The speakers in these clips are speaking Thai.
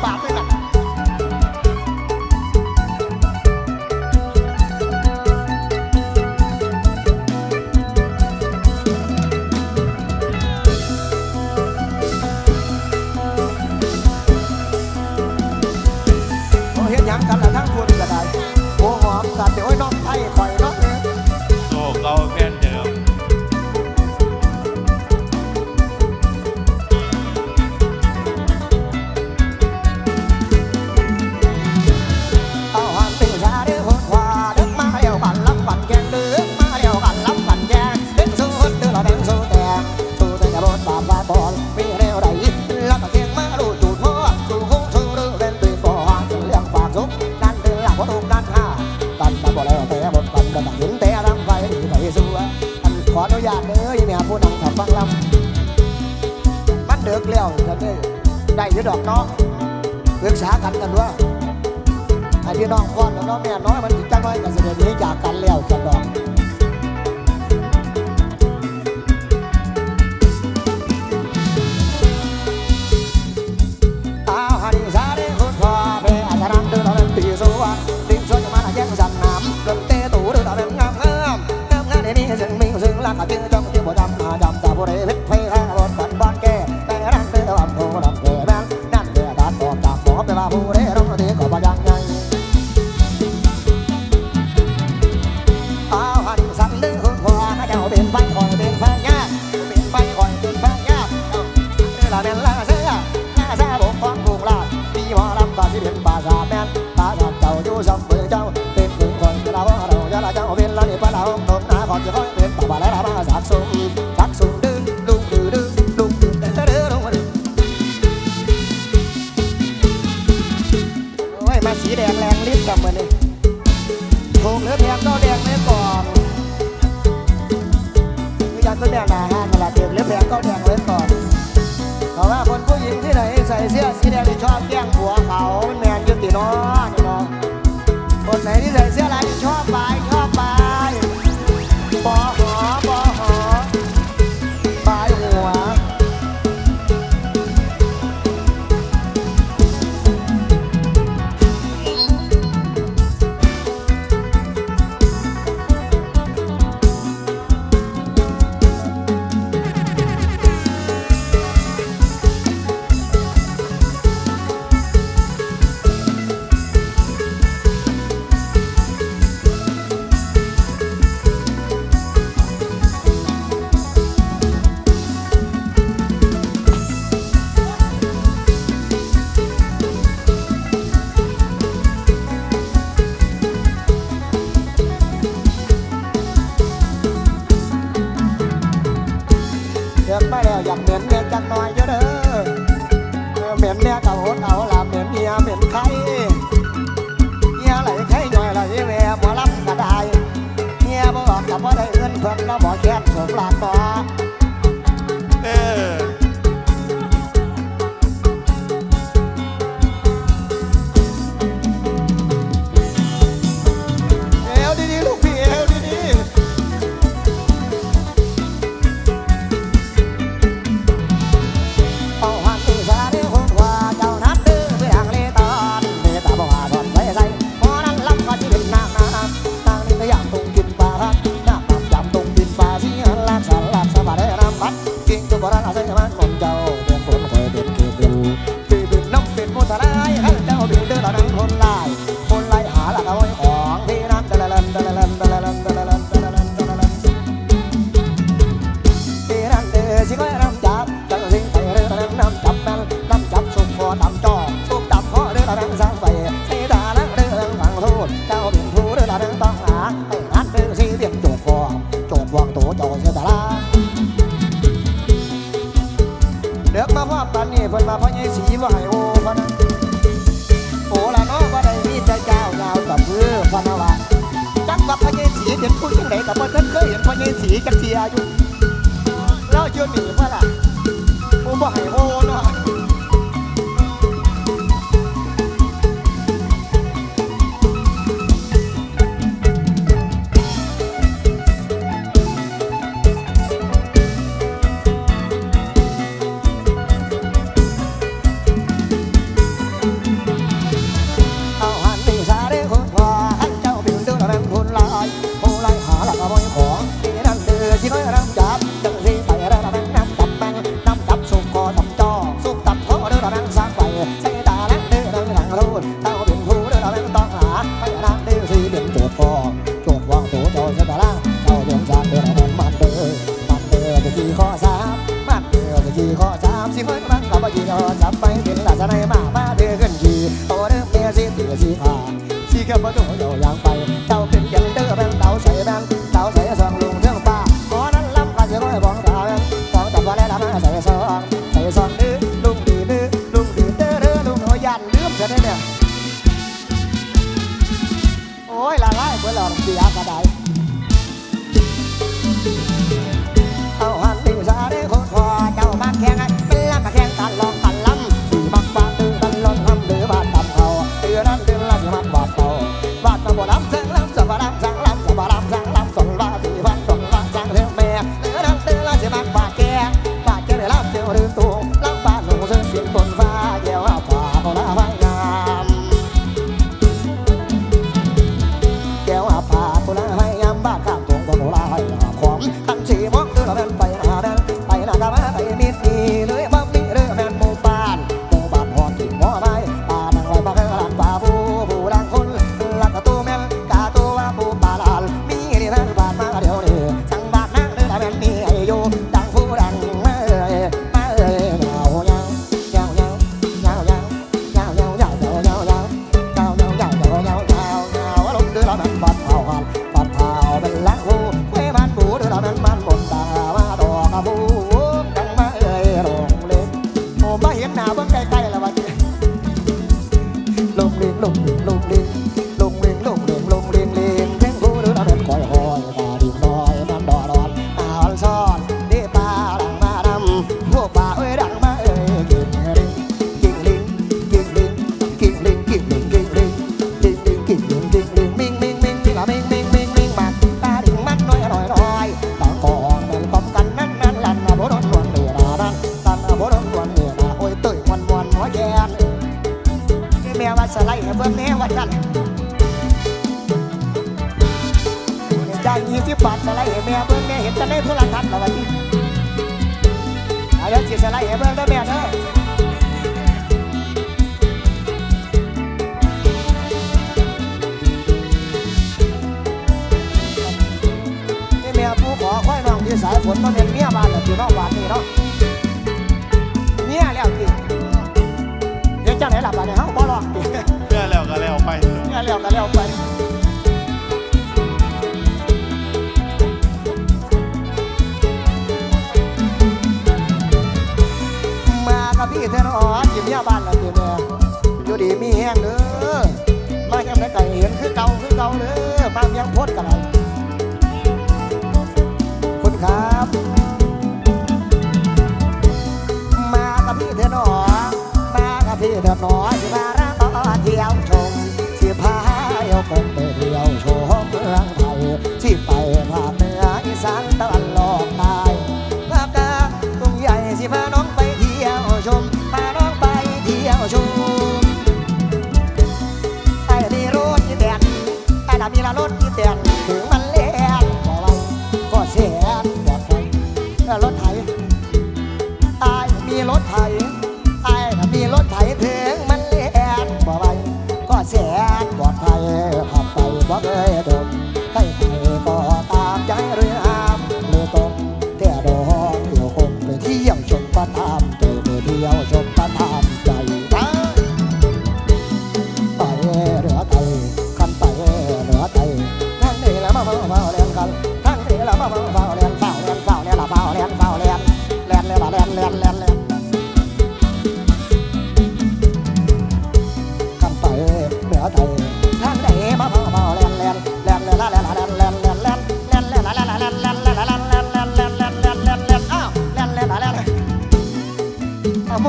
把对 ตรงหน้าก่อนจะค่อยเป็นป่าปแล้อเด้าดึงโอ้ยมาสีแดงแรงลิ้นกับมันนี่ถูกหรือแพงก็แดงไว้ก่อนคือยันก็แดงหนาห้างตละดเก็บหรือแพงก็แดงไว้ก่อนเพราะว่าคนผู้หญิงที่ไหนใส่เสื้อสีแดงที่ชอบแก่งหัวเขาแมนยุติน้องน้องคนไหนที่ใส่ ดืกมาแล้วอยากเหม็นเนี่ยจักหน่อยอยู่เด้อเหม็นเนี่ยกับโหดเอาละเหม็นเฮียเหม็นไข่เนี่ยไหลไข่หน่อยไหลแม่บ่รับก็ได้เนี่ยบ่บอกกับบ่ได้เงินเพิ่นก็บ่แค้นสมลาก็ ปานนี้เพิ่นมาพอะเยสีว่าให้โอพะนะโอ้ละเนาะว่าได้มีใจเจ้ายาวตัะมือพะนะว่าจักว่าพระเยสีเห็นผู้จังไดกับพ่ทันเคยเห็นพระเยสีกักเทียอยู่แล้วอยู่นีเพะล่ะโอบ่ให้โอเนาะ อยขอที่นั่นเดือที่น้อยะร เนี่ย โอ้ยละลายเพื่อหลอกเสียกระได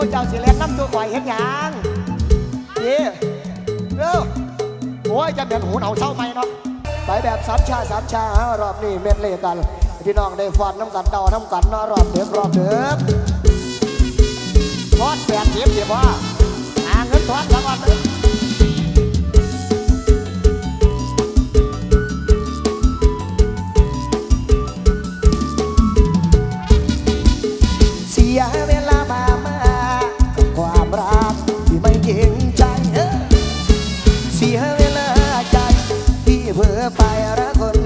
มู่เจ้าสิเลนน้ำตัวข่อยเห็นหยังเี่เร็วโอ้ยจะแบบหูเหนาเศร้าไหมเนาะไปแบบสามชาสามชารอบนี้เม็ดเล่กัน พี่น้องได้ฟันน้ำกันเดาน้ำกันนรอบเดือบรอบเดือบทอดแปดเสียบเสียบว่าหาเงินทอดสักวัน เพื่อไปรักคน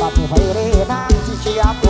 ปับให้เรนางที่เชียบ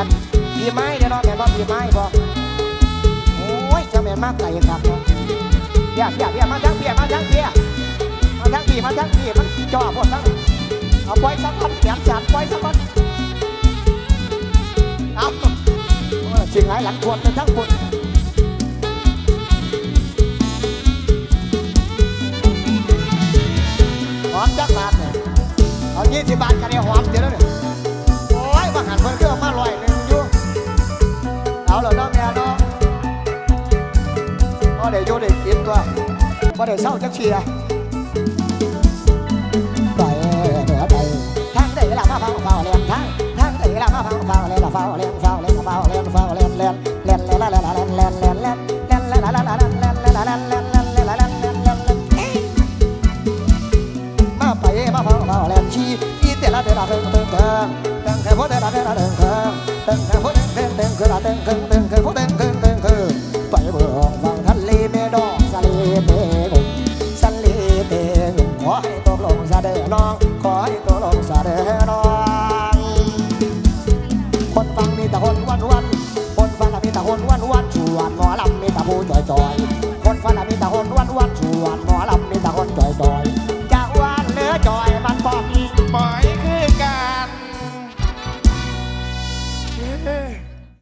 กันปีไม้เดี๋ยวน้องแม่นบ่ปีไม้บ่โอ้ยจะแม่นมากไก่ยังครับเบียเบียเบียมาทั้งเบียมาทั้งเบียมาทั้งบีมาทั้งบีมันจ่อหมดทั้งเอาไว้สักพันแขนจัดไว้สักพันเอาเสียงไหลหลังควดจะทั้งคนหอมจักบาทเนี่ยเอายี่สิบบาทกันเนี่หอมเดี๋ยววเนี่ย áo là đó mẹ nó nó để vô để kiếm tôi có để sau chắc chìa tại nửa tay tháng để là phao phao phao lên tháng tháng là phao phao phao lên là phao lên phao lên phao lên phao lên lên lên lên lên lên lên lên lên chi ít tiền là để là đừng đừng đừng đừng cái vốn để là để là đừng đừng đừng cái vốn 刷单